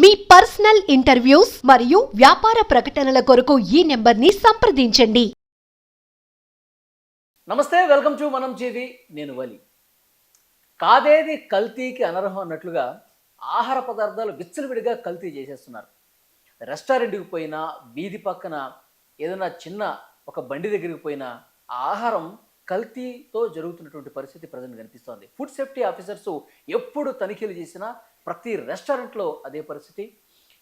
మీ personal interviews మరియు వ్యాపార ప్రకటనల కొరకు ఈ నెంబర్ని సంప్రదించండి. నమస్తే వెల్కమ్ టు మనం జీవి నేను వలి. కాదేది కల్తీకి అనర్హం అన్నట్లుగా ఆహార పదార్థాలు విచ్చలవిడిగా కల్తీ చేసేస్తున్నారు. రెస్టారెంట్కి పోయినా వీధి పక్కన ఏదైనా చిన్న ఒక బండి దగ్గరికి పోయినా ఆ ఆహారం కల్తీతో జరుగుతున్నటువంటి పరిస్థితి ప్రజెంట్ కనిపిస్తోంది. ఫుడ్ సేఫ్టీ ఆఫీసర్స్ ఎప్పుడు తనిఖీలు చేసినా ప్రతి రెస్టారెంట్లో అదే పరిస్థితి.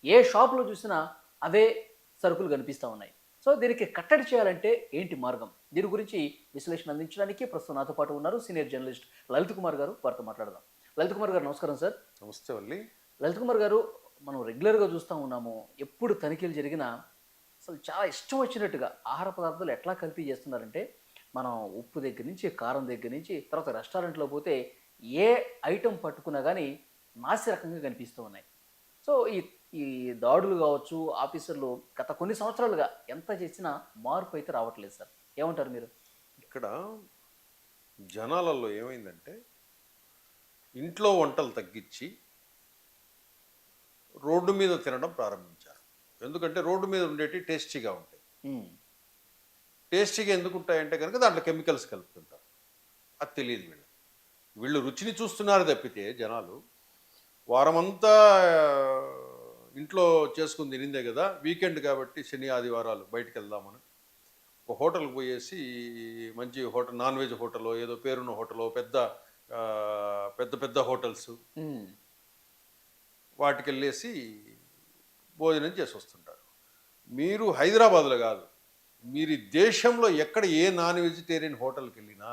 ఏ షాపులో చూసినా అవే సరుకులు కనిపిస్తూ ఉన్నాయి. సో దీనికి కట్టడి చేయాలంటే ఏంటి మార్గం? దీని గురించి విశ్లేషణ అందించడానికి ప్రస్తుతం నాతో పాటు ఉన్నారు సీనియర్ జర్నలిస్ట్ లలిత్ కుమార్ గారు. వారితో మాట్లాడదాం. లలిత్ కుమార్ గారు నమస్కారం సార్. నమస్తే వల్లి లలిత్ కుమార్ గారు మనం రెగ్యులర్గా చూస్తూ ఉన్నాము. ఎప్పుడు తనిఖీలు జరిగినా అసలు చాలా ఇష్టం వచ్చినట్టుగా ఆహార పదార్థాలు ఎట్లా కల్తీ చేస్తున్నారంటే మనం ఉప్పు దగ్గర నుంచి కారం దగ్గర నుంచి తర్వాత రెస్టారెంట్లో పోతే ఏ ఐటెం పట్టుకున్నా కానీ నాసి రకంగా కనిపిస్తూ ఉన్నాయి. సో ఈ ఈ దాడులు కావచ్చు ఆఫీసర్లు గత కొన్ని సంవత్సరాలుగా ఎంత చేసినా మార్పు అయితే రావట్లేదు సార్. ఏమంటారు మీరు? ఇక్కడ జనాలలో ఏమైందంటే ఇంట్లో వంటలు తగ్గించి రోడ్డు మీద తినడం ప్రారంభించారు. ఎందుకంటే రోడ్డు మీద ఉండేటి టేస్టీగా ఉంటాయి. టేస్టీగా ఎందుకు ఉంటాయంటే కనుక దాంట్లో కెమికల్స్ కలుపుతుంటారు. అది తెలియదు వీళ్ళు వీళ్ళు రుచిని చూస్తున్నారు తప్పితే జనాలు వారమంతా ఇంట్లో చేసుకుని తినిందే కదా వీకెండ్ కాబట్టి శని ఆదివారాలు బయటికి వెళ్దామని. ఒక హోటల్కి పోయేసి మంచి హోటల్ నాన్ వెజ్ హోటల్ ఏదో పేరున్న హోటల్ పెద్ద పెద్ద పెద్ద హోటల్స్. వాటికి వెళ్ళేసి భోజనం చేసి వస్తుంటారు మీరు హైదరాబాద్లో కాదు మీరు దేశంలో ఎక్కడ ఏ నాన్ వెజిటేరియన్ హోటల్కి వెళ్ళినా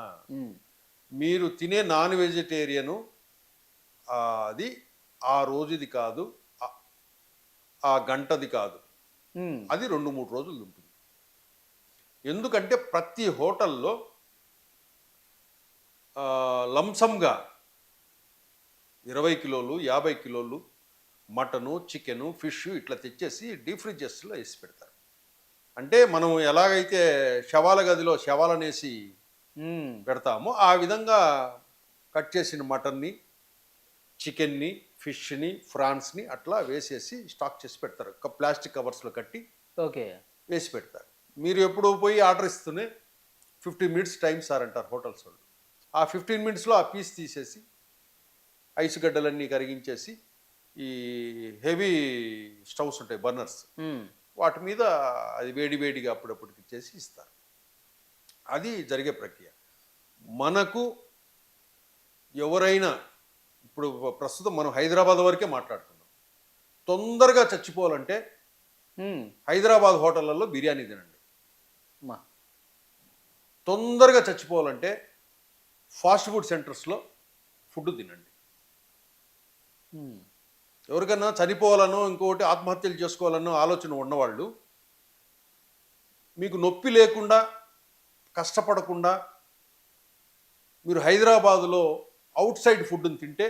మీరు తినే నాన్ వెజిటేరియను అది ఆ రోజుది కాదు ఆ- గంటది కాదు. అది రెండు మూడు రోజులు ఉంటుంది. ఎందుకంటే ప్రతి హోటల్లో లంసంగా ఇరవై కిలోలు యాభై కిలోలు మటను చికెను ఫిష్ ఇట్లా తెచ్చేసి డీప్ ఫ్రిడ్జెస్లో వేసి పెడతారు. అంటే మనం ఎలాగైతే శవాల గదిలో శవాలనేసి పెడతామో ఆ విధంగా కట్ చేసిన మటన్ని చికెన్ని ఫిష్ని ఫ్రాన్స్ని అట్లా వేసేసి స్టాక్ చేసి పెడతారు. ఒక ప్లాస్టిక్ కవర్స్లో కట్టి ఓకే. వేసి పెడతారు. మీరు ఎప్పుడు పోయి ఆర్డర్ ఇస్తూనే ఫిఫ్టీన్ మినిట్స్ టైం సార్ అంటారు హోటల్స్ వాళ్ళు. ఆ ఫిఫ్టీన్ మినిట్స్లో ఆ పీస్ తీసేసి ఐస్ గడ్డలన్నీ కరిగించేసి ఈ హెవీ స్టవ్స్ ఉంటాయి బర్నర్స్ వాటి మీద అది వేడి వేడిగా అప్పుడప్పుడు ఇచ్చేసి ఇస్తారు. అది జరిగే ప్రక్రియ. మనకు ఎవరైనా ఇప్పుడు ప్రస్తుతం మనం హైదరాబాద్ వరకే మాట్లాడుతున్నాం తొందరగా చచ్చిపోవాలంటే హైదరాబాద్ హోటళ్ళలో బిర్యానీ తినండి. తొందరగా చచ్చిపోవాలంటే ఫాస్ట్ ఫుడ్ సెంటర్స్లో ఫుడ్ తినండి. ఎవరికైనా చనిపోవాలనో ఇంకొకటి ఆత్మహత్యలు చేసుకోవాలనో ఆలోచన ఉన్నవాళ్ళు మీకు నొప్పి లేకుండా కష్టపడకుండా మీరు హైదరాబాదులో అవుట్ సైడ్ ఫుడ్ని తింటే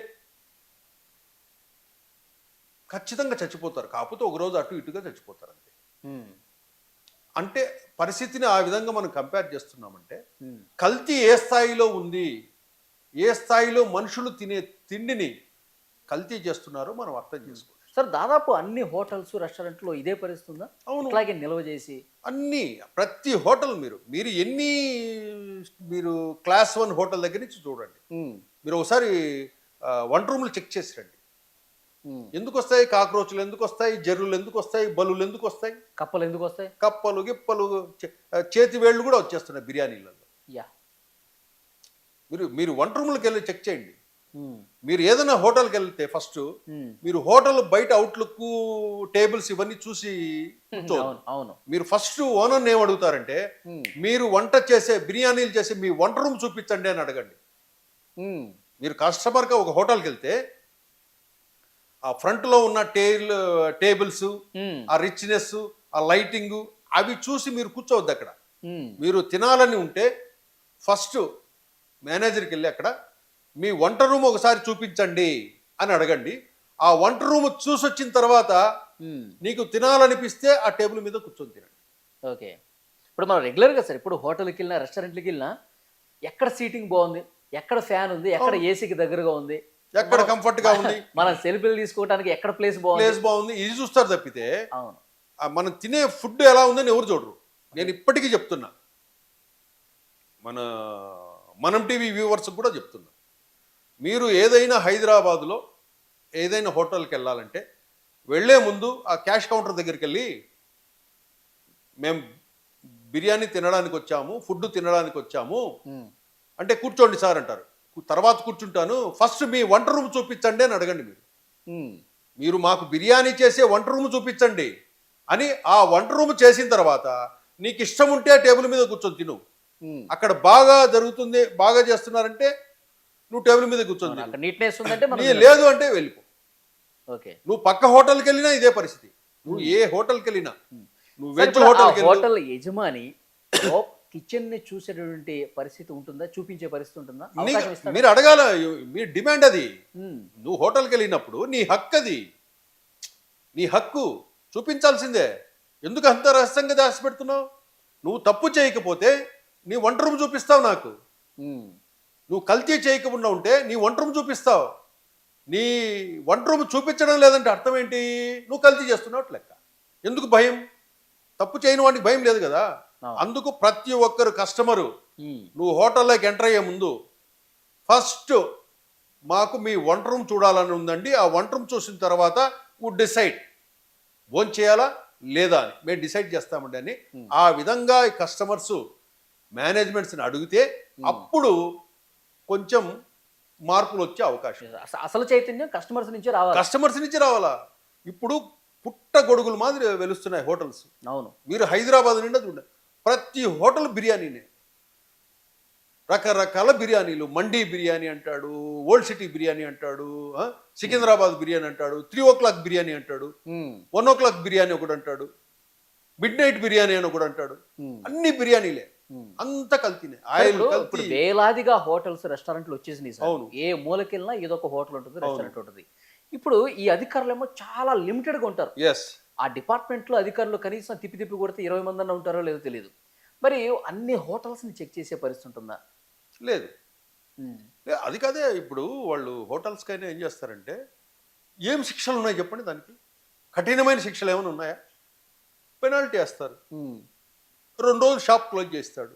ఖచ్చితంగా చచ్చిపోతారు. కాకపోతే ఒకరోజు అటు ఇటుగా చచ్చిపోతారు అంతే. అంటే పరిస్థితిని ఆ విధంగా మనం కంపేర్ చేస్తున్నామంటే. కల్తీ ఏ స్థాయిలో ఉంది ఏ స్థాయిలో మనుషులు తినే తిండిని కల్తీ చేస్తున్నారో మనం అర్థం చేసుకోవాలి సార్ దాదాపు అన్ని హోటల్స్ రెస్టారెంట్లో ఇదే పరిస్థితి ఉందా? అవును. ఇట్లాగే నిల్వ చేసి. అన్నీ ప్రతి హోటల్ మీరు మీరు ఎన్ని మీరు క్లాస్ వన్ హోటల్ దగ్గర నుంచి చూడండి. మీరు ఒకసారి వంట రూమ్లు చెక్ చేసి రండి. ఎందుకు వస్తాయి కాక్రోచ్లు ఎందుకు వస్తాయి జర్రులు ఎందుకు వస్తాయి బలులు ఎందుకు వస్తాయి కప్పలు ఎందుకు వస్తాయి కప్పలు గిప్పలు చేతి వేళ్ళు కూడా వచ్చేస్తున్నాయి బిర్యానీలలో. యా. మీరు మీరు వంట రూమ్లకు వెళ్ళి చెక్ చేయండి. మీరు ఏదైనా హోటల్కి వెళ్తే ఫస్ట్. మీరు హోటల్ బయట అవుట్లుక్ టేబుల్స్ ఇవన్నీ చూసి. అవును మీరు ఫస్ట్ ఓనర్ ఏం అడుగుతారంటే మీరు వంట చేసే బిర్యానీలు చేసే మీ వంట రూమ్ చూపించండి అని అడగండి. మీరు కస్టమర్గా ఒక హోటల్కి వెళ్తే ఆ ఫ్రంట్లో ఉన్న టేల్ టేబుల్స్ ఆ రిచ్నెస్ ఆ లైటింగ్ అవి చూసి మీరు కూర్చోవద్దు అక్కడ. మీరు తినాలని ఉంటే ఫస్ట్ మేనేజర్కి వెళ్ళి అక్కడ మీ వంట రూమ్ ఒకసారి చూపించండి అని అడగండి. ఆ వంట రూమ్ చూసి వచ్చిన తర్వాత. నీకు తినాలనిపిస్తే ఆ టేబుల్ మీద కూర్చొని తినండి. ఓకే. ఇప్పుడు మనం రెగ్యులర్గా సార్ ఇప్పుడు హోటల్కి వెళ్ళినా రెస్టారెంట్కి వెళ్ళినా ఎక్కడ సీటింగ్ బాగుంది? ఎక్కడ ఫ్యాన్ ఉంది? ఎక్కడ ఏసీకి దగ్గరగా ఉంది? ఎక్కడ కంఫర్ట్గా ఉంది? మనం సెల్ఫీలు తీసుకోవడానికి ఎక్కడ ప్లేస్ బాగుంది? ప్లేస్ బాగుంది. ఇది చూస్తారు తప్పితే అవును. మనం తినే ఫుడ్ ఎలా ఉందని ఎవరు చూడరు. నేను ఇప్పటికీ చెప్తున్నా. మన మనం టీవీ వ్యూవర్స్ కూడా చెప్తున్నా. మీరు ఏదైనా హైదరాబాదులో ఏదైనా హోటల్కి వెళ్ళాలంటే వెళ్ళే ముందు ఆ క్యాష్ కౌంటర్ దగ్గరికి వెళ్ళి మేము బిర్యానీ తినడానికి వచ్చాము ఫుడ్ తినడానికి వచ్చాము. అంటే కూర్చోండి సార్ అంటారు. తర్వాత కూర్చుంటాను ఫస్ట్ మీ వంట రూమ్ చూపించండి అని అడగండి మీరు. మీరు మాకు బిర్యానీ చేసే వంట రూమ్ చూపించండి అని ఆ వంట రూమ్ చేసిన తర్వాత నీకు ఇష్టం ఉంటే టేబుల్ మీద కూర్చొని తిను. అక్కడ బాగా జరుగుతుంది బాగా చేస్తున్నారంటే నువ్వు టేబుల్ మీద కూర్చొని నీట్నెస్ ఉందంటే లేదు అంటే వెళ్ళిపో. ఓకే. నువ్వు పక్క హోటల్కి వెళ్ళినా ఇదే పరిస్థితి. నువ్వు ఏ హోటల్కి వెళ్ళినా. నువ్వు వెజ్ వెళ్ళి. హోటల్ యజమాని కిచెన్ని చూసేటటువంటి పరిస్థితి ఉంటుందా? చూపించే పరిస్థితి ఉంటుందా? అవకాశం నీ- ఇస్తాడా? మీరు అడగాల మీ డిమాండ్ అది. ఉమ్. నువ్వు హోటల్కి వెళ్ళినప్పుడు నీ హక్కు అది. నీ హక్కు. చూపించాల్సిందే. ఎందుకు అంత రహస్యంగా దాచిపెడుతున్నావు? నువ్వు తప్పు చేయకపోతే నీ వంట రూమ్ చూపిస్తావు నాకు. ఉమ్. నువ్వు కల్తీ చేయకుండా ఉంటే నీ వంట రూమ్ చూపిస్తావు. నీ వంట రూమ్ చూపించడం లేదంటే అర్థం ఏంటి? నువ్వు కల్తీ చేస్తున్నావు లెక్క ఎందుకు భయం? తప్పు చేయని వాడికి భయం లేదు కదా. అందుకు ప్రతి ఒక్కరు కస్టమరు. నువ్వు హోటల్లోకి ఎంటర్ అయ్యే ముందు ఫస్ట్ మాకు మీ వంట రూమ్ చూడాలని ఉందండి. ఆ వంట రూమ్ చూసిన తర్వాత వుడ్ డిసైడ్. భోజనం చేయాలా లేదా అని. మేము డిసైడ్ చేస్తామండి అని ఆ విధంగా కస్టమర్స్ మేనేజ్మెంట్స్ని అడిగితే అప్పుడు కొంచెం మార్పులు వచ్చే అవకాశం. అస- అసలు చైతన్యం కస్టమర్స్ నుంచి రావాలి. కస్టమర్స్ నుంచి రావాలా? ఇప్పుడు పుట్ట గొడుగులు మాదిరి వెలుస్తున్నాయి హోటల్స్. అవును. మీరు హైదరాబాద్ నిండా చూడండి. ప్రతి హోటల్ బిర్యానీనే. రకరకాల బిర్యానీలు. మండీ బిర్యానీ అంటాడు ఓల్డ్ సిటీ బిర్యానీ అంటాడు సికింద్రాబాద్ బిర్యానీ అంటాడు త్రీ ఓ క్లాక్ బిర్యానీ అంటాడు. వన్ ఓ క్లాక్ బిర్యానీ ఒకటి అంటాడు మిడ్ నైట్ బిర్యానీ అని ఒకటి అంటాడు. అన్ని బిర్యానీలే. అంత కల్తీనే. ఆయిల్ ఇప్పుడు వేలాదిగా హోటల్స్ రెస్టారెంట్లు వచ్చేసినాయి సార్. అవును. ఏ మూలకెళ్ళినా ఏదో ఒక హోటల్ ఉంటుంది రెస్టారెంట్ ఉంటుంది. ఇప్పుడు ఈ అధికారులు ఏమో చాలా లిమిటెడ్గా ఉంటారు. ఎస్ ఆ డిపార్ట్మెంట్లో అధికారులు కనీసం తిప్పి తిప్పి కొడితే ఇరవై మంది అన్న ఉంటారో లేదో తెలియదు మరి అన్ని హోటల్స్ని చెక్ చేసే పరిస్థితి ఉంటుందా? లేదు. అది కాదే ఇప్పుడు వాళ్ళు హోటల్స్కైనా ఏం చేస్తారంటే ఏం శిక్షలు ఉన్నాయి చెప్పండి దానికి? కఠినమైన శిక్షలు ఏమైనా ఉన్నాయా? పెనాల్టీ వేస్తారు. రెండు రోజులు షాప్ క్లోజ్ చేస్తాడు.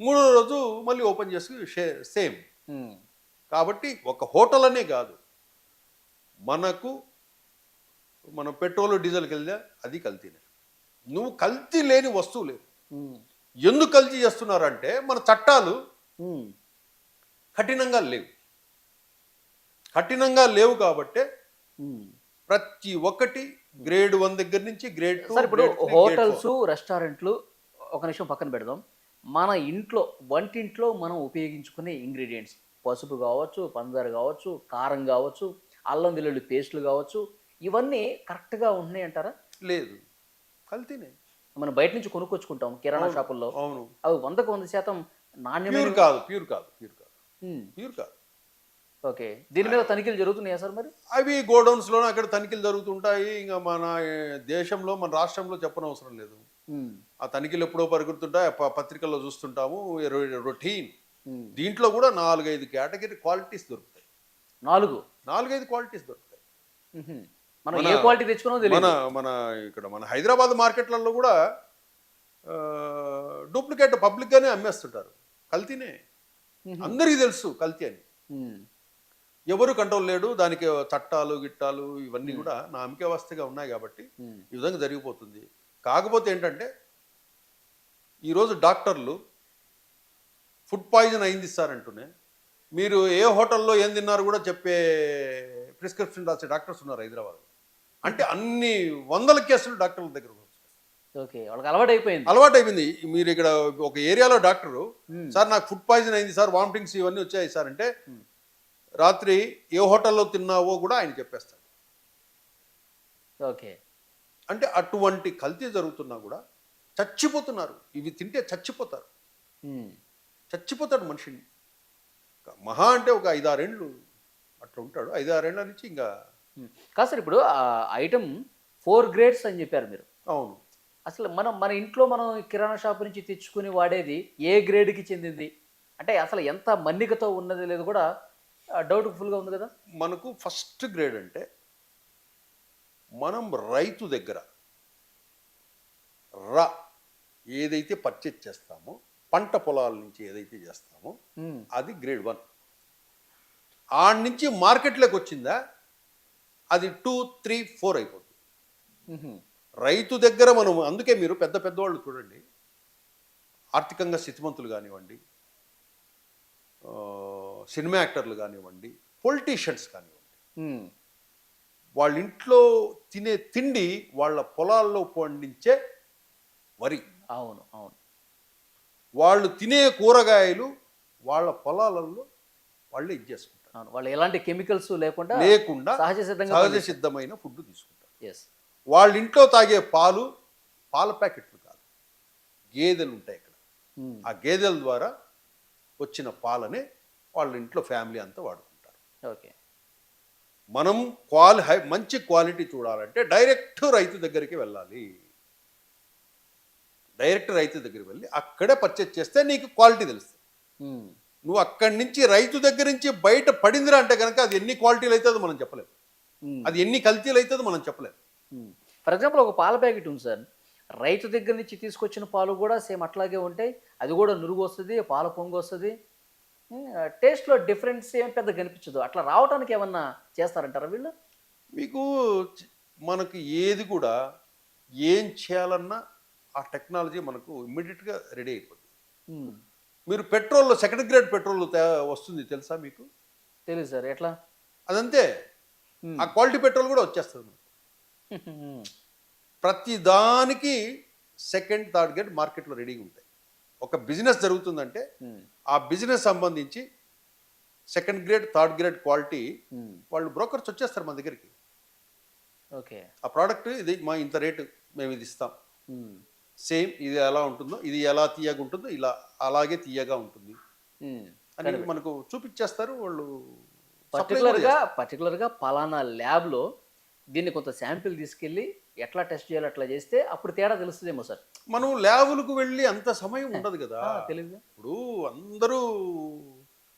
మూడో రోజు మళ్ళీ ఓపెన్ చేసి సేమ్. కాబట్టి ఒక హోటల్ అనే కాదు. మనకు మనం పెట్రోల్ డీజిల్కి వెళ్తే అది కల్తీనే నువ్వు కల్తీ లేని వస్తువు లేదు. ఎందుకు కల్తీ చేస్తున్నారంటే మన చట్టాలు. కఠినంగా లేవు కఠినంగా లేవు కాబట్టే. ప్రతి ఒక్కటి గ్రేడ్ వన్ దగ్గర నుంచి గ్రేడ్ టూ ఇప్పుడు హోటల్స్ రెస్టారెంట్లు ఒక నిమిషం పక్కన పెడదాం మన ఇంట్లో వంటింట్లో మనం ఉపయోగించుకునే ఇంగ్రీడియంట్స్ పసుపు కావచ్చు పంచదార కావచ్చు కారం కావచ్చు అల్లం వెల్లుల్లి పేస్టులు కావచ్చు ఇవన్నీ కరెక్ట్గా ఉంటున్నాయి అంటారా? లేదు. కల్తీనే. మనం బయట నుంచి కొనుక్కొచ్చుకుంటాం కిరాణా షాపుల్లో. అవును. అవి వందకు వంద శాతం ప్యూర్ నాణ్యమైన కాదు ప్యూర్ కాదు ప్యూర్ కాదు. ప్యూర్ కాదు. ఓకే. దీని మీద తనిఖీలు జరుగుతున్నాయా సార్ మరి? అవి గోడౌన్స్లోనే అక్కడ తనిఖీలు జరుగుతుంటాయి. ఇంకా మన దేశంలో మన రాష్ట్రంలో చెప్పనవసరం లేదు. ఆ తనిఖీలు ఎప్పుడో పరుగుతుంటాయి ప- పత్రికల్లో చూస్తుంటాము. రొటీన్. దీంట్లో కూడా నాలుగైదు కేటగిరీ క్వాలిటీస్ దొరుకుతాయి. నాలుగు? నాలుగైదు క్వాలిటీస్ దొరుకుతాయి. మనం మన- ఏ క్వాలిటీ తెచ్చుకున్నామో మన తెలియదు మన ఇక్కడ మన హైదరాబాద్ మార్కెట్లలో కూడా డూప్లికేట్ పబ్లిక్గానే అమ్మేస్తుంటారు. కల్తీనే. అందరికీ తెలుసు కల్తీ అని. ఎవరు కంట్రోల్ లేడు దానికి చట్టాలు గిట్టాలు ఇవన్నీ కూడా నామకే వ్యవస్థగా ఉన్నాయి కాబట్టి ఈ విధంగా జరిగిపోతుంది. కాకపోతే ఏంటంటే ఈరోజు డాక్టర్లు ఫుడ్ పాయిజన్ అయింది సార్ అంటూనే మీరు ఏ హోటల్లో ఏం తిన్నారు కూడా చెప్పే ప్రిస్క్రిప్షన్ రాసే డాక్టర్స్ ఉన్నారు హైదరాబాద్ అంటే అన్ని వందల కేసులు డాక్టర్ల దగ్గర. ఓకే వాళ్ళకి అలవాటు అయిపోయింది. అలవాటు అయిపోయింది. మీరు ఇక్కడ ఒక ఏరియాలో డాక్టరు. సార్ నాకు ఫుడ్ పాయిజన్ అయింది సార్ వామిటింగ్స్ ఇవన్నీ వచ్చాయి సార్ అంటే రాత్రి ఏ హోటల్లో తిన్నావో కూడా ఆయన చెప్పేస్తాడు. ఓకే. అంటే అటువంటి కల్తీ జరుగుతున్నా కూడా చచ్చిపోతున్నారు. ఇవి తింటే చచ్చిపోతారు. చచ్చిపోతాడు మనిషిని. మహా అంటే ఒక ఐదారేండ్లు అట్లా ఉంటాడు. ఐదారేండ్ల నుంచి ఇంకా. కాదు సార్ ఇప్పుడు ఐటమ్ ఫోర్ గ్రేడ్స్ అని చెప్పారు మీరు. అవును. అసలు మనం మన ఇంట్లో మనం కిరాణా షాప్ నుంచి తెచ్చుకుని వాడేది ఏ గ్రేడ్కి చెందింది? అంటే అసలు ఎంత మన్నికతో ఉన్నది లేదు కూడా డౌట్ ఫుల్గా ఉంది కదా? మనకు ఫస్ట్ గ్రేడ్ అంటే మనం రైతు దగ్గర రా ఏదైతే పర్చేజ్ చేస్తామో పంట పొలాల నుంచి ఏదైతే చేస్తామో. అది గ్రేడ్ వన్. ఆడ నుంచి మార్కెట్లోకి వచ్చిందా? అది టూ త్రీ ఫోర్ అయిపోతుంది. రైతు దగ్గర మనం అందుకే మీరు పెద్ద పెద్దవాళ్ళు చూడండి. ఆర్థికంగా స్థితిమంతులు కానివ్వండి సినిమా యాక్టర్లు కానివ్వండి పొలిటీషియన్స్ కానివ్వండి. వాళ్ళ ఇంట్లో తినే తిండి వాళ్ళ పొలాల్లో పండించే వరి. అవును అవును. వాళ్ళు తినే కూరగాయలు వాళ్ళ పొలాలలో వాళ్ళు ఇది చేసుకుంటారు అవును. వాళ్ళు ఎలాంటి కెమికల్స్ లేకుండా లేకుండా సహజ సిద్ధంగా సహజ సిద్ధమైన ఫుడ్ తీసుకుంటారు. ఎస్ వాళ్ళ ఇంట్లో తాగే పాలు పాల ప్యాకెట్లు కాదు. గేదెలు ఉంటాయి ఇక్కడ. ఆ గేదెల ద్వారా వచ్చిన పాలనే వాళ్ళ ఇంట్లో ఫ్యామిలీ అంతా వాడుకుంటారు. ఓకే మనం క్వాలి మంచి క్వాలిటీ చూడాలంటే డైరెక్ట్ రైతు దగ్గరికి వెళ్ళాలి. డైరెక్ట్ రైతు దగ్గరికి వెళ్ళి అక్కడే పర్చేజ్ చేస్తే నీకు క్వాలిటీ తెలుస్తుంది. మ్మ్. నువ్వు అక్కడి నుంచి రైతు దగ్గర నుంచి బయట పడిందిరా అంటే కనుక అది ఎన్ని క్వాలిటీలు అవుతుందో మనం చెప్పలేము. అది ఎన్ని కల్తీలు అవుతుందో మనం చెప్పలేము ఫర్ ఎగ్జాంపుల్ ఒక పాల ప్యాకెట్ ఉంది సార్. రైతు దగ్గర నుంచి తీసుకొచ్చిన పాలు కూడా సేమ్ అట్లాగే ఉంటాయి. అది కూడా నురుగు వస్తుంది పాల పొంగు వస్తుంది. టేస్ట్లో డిఫరెన్స్ ఏం పెద్ద కనిపించదు. అట్లా రావడానికి ఏమన్నా చేస్తారంటారా వీళ్ళు? మీకు మనకు ఏది కూడా ఏం చేయాలన్నా ఆ టెక్నాలజీ మనకు ఇమ్మీడియట్గా రెడీ అయిపోతుంది. మీరు పెట్రోల్లో సెకండ్ గ్రేడ్ పెట్రోల్ వస్తుంది తెలుసా మీకు తెలియదు సార్ ఎట్లా అదంతే. ఆ క్వాలిటీ పెట్రోల్ కూడా వచ్చేస్తుంది. ప్రతి దానికి సెకండ్ థర్డ్ గ్రేడ్ మార్కెట్లో రెడీగా ఉంటాయి ఒక బిజినెస్ జరుగుతుందంటే. ఆ బిజినెస్ సంబంధించి second grade third grade quality. వాళ్ళు బ్రోకర్స్ వచ్చేస్తారు మన దగ్గరికి ఓకే ఆ ప్రోడక్ట్ ఇది మా ఇంత రేటు మేము ఇది ఇస్తాం. సేమ్ ఇది ఎలా ఉంటుందో ఇది ఎలా తీయగా ఉంటుందో ఇలా అలాగే తీయగా ఉంటుంది. అని మనకు చూపించేస్తారు వాళ్ళు పర్టికులర్గా పర్టికులర్గా పలానా ల్యాబ్లో దీన్ని కొంత శాంపిల్ తీసుకెళ్ళి ఎట్లా టెస్ట్ చేయాలి అట్లా చేస్తే అప్పుడు తేడా తెలుస్తుందేమో సార్. మనం ల్యాబులకు వెళ్ళి అంత సమయం ఉండదు కదా. తెలియదు ఇప్పుడు అందరూ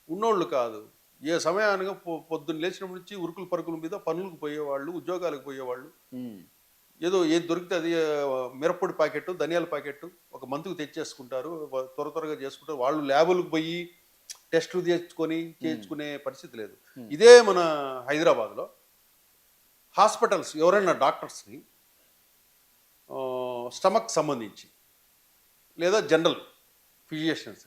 ఉన్నోళ్ళు కాదు. ఏ సమయానికి పొద్దున్న లేచినప్పటి నుంచి ఉరుకుల పరుగుల మీద పనులకు పోయేవాళ్ళు ఉద్యోగాలకు పోయేవాళ్ళు. ఏదో ఏది దొరికితే అది మిరప్పొడి ప్యాకెట్ ధనియాల ప్యాకెట్ ఒక మంతుకు తెచ్చేసుకుంటారు. త్వర త్వరగా చేసుకుంటారు. వాళ్ళు ల్యాబులకు పోయి టెస్టులు చేసుకొని చేయించుకునే పరిస్థితి లేదు. ఇదే మన హైదరాబాద్లో హాస్పిటల్స్ ఎవరైనా డాక్టర్స్ని స్టమక్ సంబంధించి లేదా జనరల్ ఫిజిషియన్స్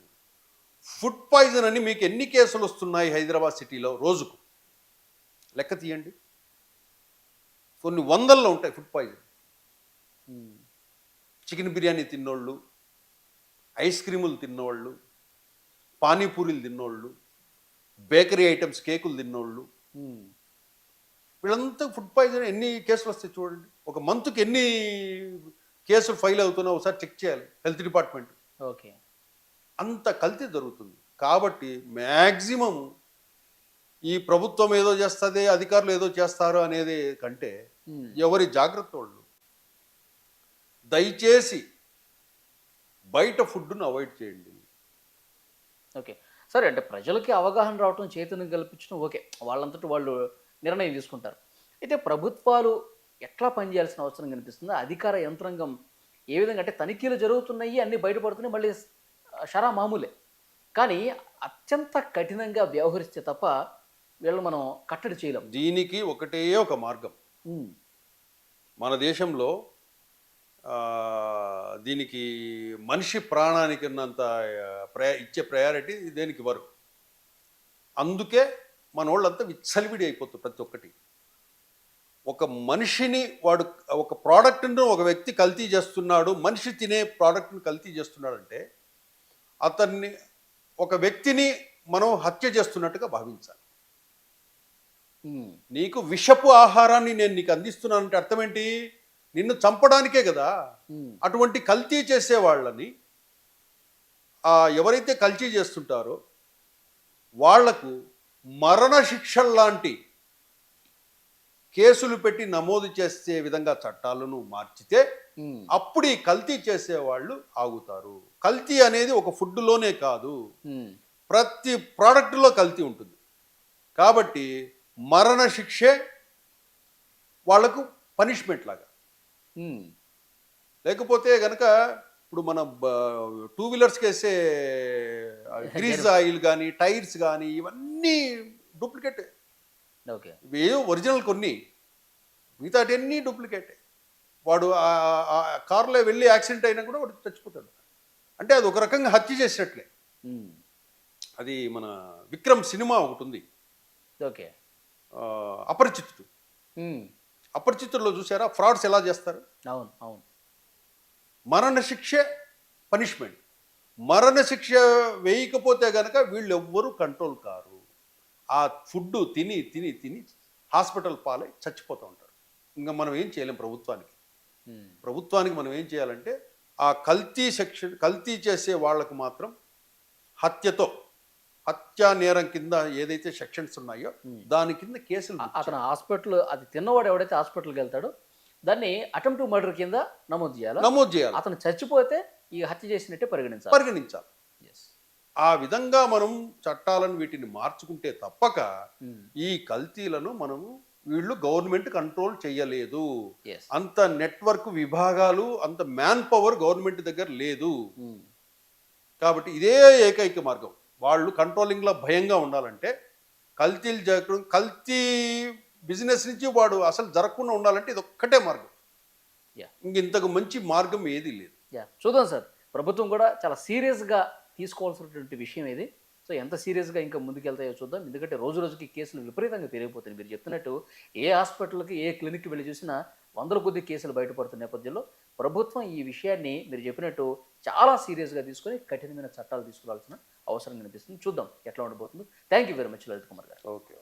ఫుడ్ పాయిజన్ అని మీకు ఎన్ని కేసులు వస్తున్నాయి హైదరాబాద్ సిటీలో రోజుకు? లెక్క తీయండి. కొన్ని వందల్లో ఉంటాయి ఫుడ్ పాయిజన్. చికెన్ బిర్యానీ తిన్నోళ్ళు ఐస్ క్రీములు తిన్నోళ్ళు పానీపూరీలు తిన్నోళ్ళు బేకరీ ఐటమ్స్ కేకులు తిన్నోళ్ళు. వీళ్ళంతా ఫుడ్ పాయిజన్ ఎన్ని కేసులు వస్తాయి చూడండి. ఒక మంత్కి ఎన్ని కేసులు ఫైల్ అవుతున్నాయో ఒకసారి చెక్ చేయాలి హెల్త్ డిపార్ట్మెంట్. ఓకే. అంత కల్తీ జరుగుతుంది. కాబట్టి మ్యాక్సిమం ఈ ప్రభుత్వం ఏదో చేస్తుంది అధికారులు ఏదో చేస్తారు అనేది కంటే ఎవరి జాగ్రత్త వాళ్ళు దయచేసి బయట ఫుడ్ను అవాయిడ్ చేయండి. ఓకే. సరే అంటే ప్రజలకి అవగాహన రావటం చైతన్యం కల్పించడం ఓకే. వాళ్ళంతటి వాళ్ళు నిర్ణయం తీసుకుంటారు. అయితే ప్రభుత్వాలు ఎట్లా పనిచేయాల్సిన అవసరం కనిపిస్తుంది? అధికార యంత్రాంగం ఏ విధంగా అంటే తనిఖీలు జరుగుతున్నాయి అన్నీ బయటపడుతున్నాయి మళ్ళీ షరా మామూలే. కానీ అత్యంత కఠినంగా వ్యవహరిస్తే తప్ప వీళ్ళు మనం కట్టడి చేయలేం. దీనికి ఒకటే ఒక మార్గం. మన దేశంలో దీనికి మనిషి ప్రాణానికి ఉన్నంత ప్రయా ఇచ్చే ప్రయారిటీ దేనికి ఇవ్వరు అందుకే మన వాళ్ళంతా విచ్చలివిడి అయిపోతుంది ప్రతి ఒక్కటి. ఒక మనిషిని వాడు ఒక ప్రోడక్ట్ను ఒక వ్యక్తి కల్తీ చేస్తున్నాడు మనిషి తినే ప్రోడక్ట్ని కల్తీ చేస్తున్నాడంటే అతన్ని ఒక వ్యక్తిని మనం హత్య చేస్తున్నట్టుగా భావించాలి. నీకు విషపు ఆహారాన్ని నేను నీకు అందిస్తున్నానంటే అర్థం ఏంటి నిన్ను చంపడానికే కదా. అటువంటి కల్తీ చేసే వాళ్ళని ఎవరైతే కల్తీ చేస్తుంటారో వాళ్ళకు మరణ శిక్షల్లాంటి కేసులు పెట్టి నమోదు చేసే విధంగా చట్టాలను మార్చితే అప్పుడు ఈ కల్తీ చేసేవాళ్ళు ఆగుతారు. కల్తీ అనేది ఒక ఫుడ్లోనే కాదు. ప్రతి ప్రోడక్ట్లో కల్తీ ఉంటుంది. కాబట్టి మరణ శిక్షే వాళ్ళకు పనిష్మెంట్ లాగా. లేకపోతే గనక ఇప్పుడు మన టూ వీలర్స్కి వేసే గ్రీజ్ ఆయిల్ కానీ టైర్స్ కానీ ఇవన్నీ డూప్లికేట్ ఓకే. ఏవో ఒరిజినల్ కొన్ని. మిగతాటన్నీ డూప్లికేట్ వాడు కారులో వెళ్ళి యాక్సిడెంట్ అయినా కూడా వాడు చచ్చిపోతాడు. అంటే అది ఒక రకంగా హత్య చేసినట్లే. అది మన విక్రమ్ సినిమా ఒకటి ఉంది. ఓకే. అపరిచితుడు. అపరిచితుల్లో చూసారా ఫ్రాడ్స్ ఎలా చేస్తారు? అవును అవును. మరణ శిక్షే పనిష్మెంట్. మరణ శిక్ష వేయకపోతే గనక వీళ్ళు ఎవ్వరూ కంట్రోల్ కారు. ఆ ఫుడ్ తిని తిని తిని హాస్పిటల్ పాలై చచ్చిపోతూ ఉంటారు. ఇంకా మనం ఏం చేయలేం ప్రభుత్వానికి. ప్రభుత్వానికి మనం ఏం చేయాలంటే ఆ కల్తీ సెక్షన్ కల్తీ చేసే వాళ్ళకు మాత్రం హత్యతో హత్యా నేరం కింద ఏదైతే సెక్షన్స్ ఉన్నాయో దాని కింద కేసులు అతను హాస్పిటల్ అది తిన్నవాడు ఎవడైతే హాస్పిటల్కి వెళ్తాడో దాన్ని అటెంప్ట్ మర్డర్ కింద నమోదు చేయాలి? నమోదు చేయాలి? అతను చచ్చిపోతే ఈ హత్య చేసినట్టే పరిగణించాలి? పరిగణించాలి. ఆ విధంగా మనం చట్టాలను వీటిని మార్చుకుంటే తప్పక ఈ కల్తీలను మనము వీళ్ళు గవర్నమెంట్ కంట్రోల్ చేయలేదు. అంత నెట్వర్క్ విభాగాలు అంత మ్యాన్ పవర్ గవర్నమెంట్ దగ్గర లేదు. కాబట్టి ఇదే ఏకైక మార్గం. వాళ్ళు కంట్రోలింగ్లో భయంగా ఉండాలంటే కల్తీలు జరగడం కల్తీ బిజినెస్ నుంచి వాడు అసలు జరగకుండా ఉండాలంటే ఇది ఒక్కటే మార్గం. ఇంక ఇంతకు మంచి మార్గం ఏది లేదు. యా చూద్దాం సార్. ప్రభుత్వం కూడా చాలా సీరియస్గా తీసుకోవాల్సినటువంటి విషయం ఇది. సో ఎంత సీరియస్గా ఇంకా ముందుకెళ్తాయో చూద్దాం. ఎందుకంటే రోజు రోజుకి కేసులు విపరీతంగా పెరిగిపోతున్నాయి. మీరు చెప్తున్నట్టు ఏ హాస్పిటల్కి ఏ క్లినిక్కి వెళ్ళి చూసినా వందల కొద్ది కేసులు బయటపడుతున్న నేపథ్యంలో ప్రభుత్వం ఈ విషయాన్ని మీరు చెప్పినట్టు చాలా సీరియస్గా తీసుకొని కఠినమైన చట్టాలు తీసుకురావాల్సిన అవసరం కనిపిస్తుంది. చూద్దాం ఎట్లా ఉండబోతుందో thank you very much Lalit Kumar గారు. ఓకే